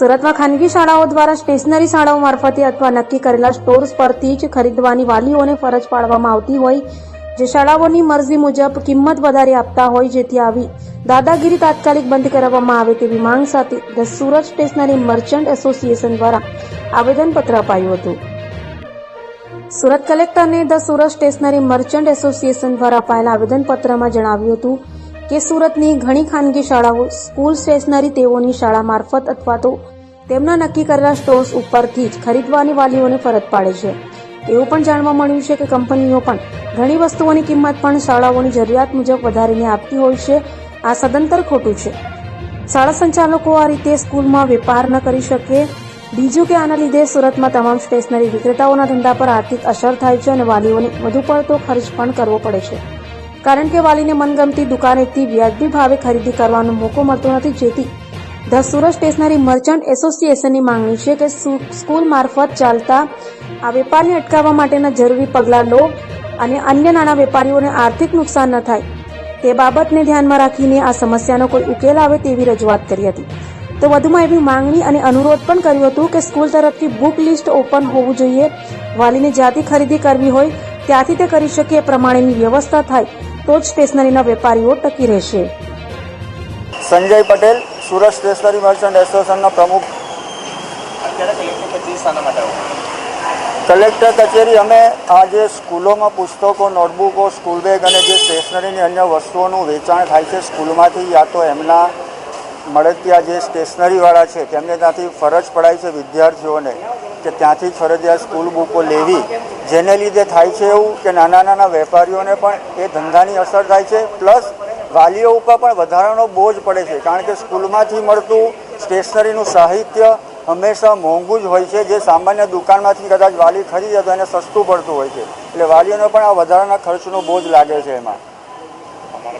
સુરતમાં ખાનગી શાળાઓ દ્વારા સ્ટેશનરી શાળાઓ મારફતે અથવા નક્કી કરેલા સ્ટોર્સ પરથી જ ખરીદવાની વાલીઓને ફરજ પાડવામાં આવતી હોય, જે શાળાઓની મરજી મુજબ કિંમત વધારે આપતા હોય જેથી આવી દાદાગીરી તાત્કાલિક બંધ કરાવવામાં આવે તેવી માંગ સાથે the Surat stationery merchant association દ્વારા આવેદનપત્ર અપાયું હતું. સુરત કલેક્ટરને the Surat stationery merchant association દ્વારા અપાયેલા આવેદનપત્રમાં જણાવ્યું હતું કે સુરતની ઘણી ખાનગી શાળાઓ, સ્કૂલ સ્ટેશનરી તેઓની શાળા મારફત અથવા તો તેમના નક્કી કરેલા સ્ટોર્સ ઉપરથી જ ખરીદવાની વાલીઓને ફરજ પાડે છે. એવું પણ જાણવા મળ્યું છે કે કંપનીઓ પણ ઘણી વસ્તુઓની કિંમત પણ શાળાઓની જરૂરિયાત મુજબ વધારીને આપતી હોય છે. આ સદંતર ખોટું છે. શાળા સંચાલકો આ રીતે સ્કૂલમાં વેપાર ન કરી શકે. બીજું કે આના લીધે સુરતમાં તમામ સ્ટેશનરી વિક્રેતાઓના ધંધા પર આર્થિક અસર થાય છે અને વાલીઓને વધુ પડતો ખર્ચ પણ કરવો પડે છે. કારણ કે વાલીને મનગમતી દુકાનેથી વ્યાજબી ભાવે ખરીદી કરવાનો મોકો મળતો નથી. જેથી ધ સુરત સ્ટેશનરી મર્ચન્ટ એસોસિએશનની માંગણી છે કે સ્કૂલ મારફત ચાલતા આ વેપારને અટકાવવા માટેના જરૂરી પગલાં લો અને અન્ય નાના વેપારીઓને આર્થિક નુકસાન ન થાય. તે બાબતને ધ્યાનમાં રાખીને આ સમસ્યાનો કોઈ ઉકેલ આવે તેવી રજૂઆત કરી હતી. તો વધુમાં એવી માંગણી અને અનુરોધ પણ કર્યું હતું કે સ્કૂલ તરફથી બુક લિસ્ટ ઓપન હોવું જોઈએ. વાલીને જ્યાંથી ખરીદી કરવી હોય, ત્યાંથી તે કરી શકે એ પ્રમાણેની વ્યવસ્થા થાય. તો જ સ્ટેશનરીના વેપારીઓ ટકી રહેશે. સંજય પટેલ, સુરત સ્ટેશનરી મર્ચન્ટ એસોસિએશનના પ્રમુખ. કલેક્ટર કચેરી, અમે આજે સ્કૂલોમાં પુસ્તકો, નોટબુકો, સ્કૂલ બેગ અને જે સ્ટેશનરીની અન્ય વસ્તુઓનું વેચાણ થાય છે સ્કૂલમાંથી, યા તો એમના મળતિયા જે સ્ટેશનરીવાળા છે, તેમને ત્યાંથી ફરજ પડાય છે વિદ્યાર્થીઓને. કે ત્યાંથી ફરજિયાત સ્કૂલ બુકો લેવી, જેને લીધે થાય છે એવું કે નાના નાના વેપારીઓને પણ એ ધંધાની અસર થાય છે. પ્લસ, વાલીઓ ઉપર પણ વધારાનો બોજ પડે છે, કારણ કે સ્કૂલમાંથી મળતું સ્ટેશનરીનું સાહિત્ય હંમેશા મોંઘું જ હોય છે. જે સામાન્ય દુકાનમાંથી કદાચ વાલી ખરીદે તો એને સસ્તું પડતું હોય છે. એટલે વાલીઓને પણ આ વધારાના ખર્ચનો બોજ લાગે છે એમાં.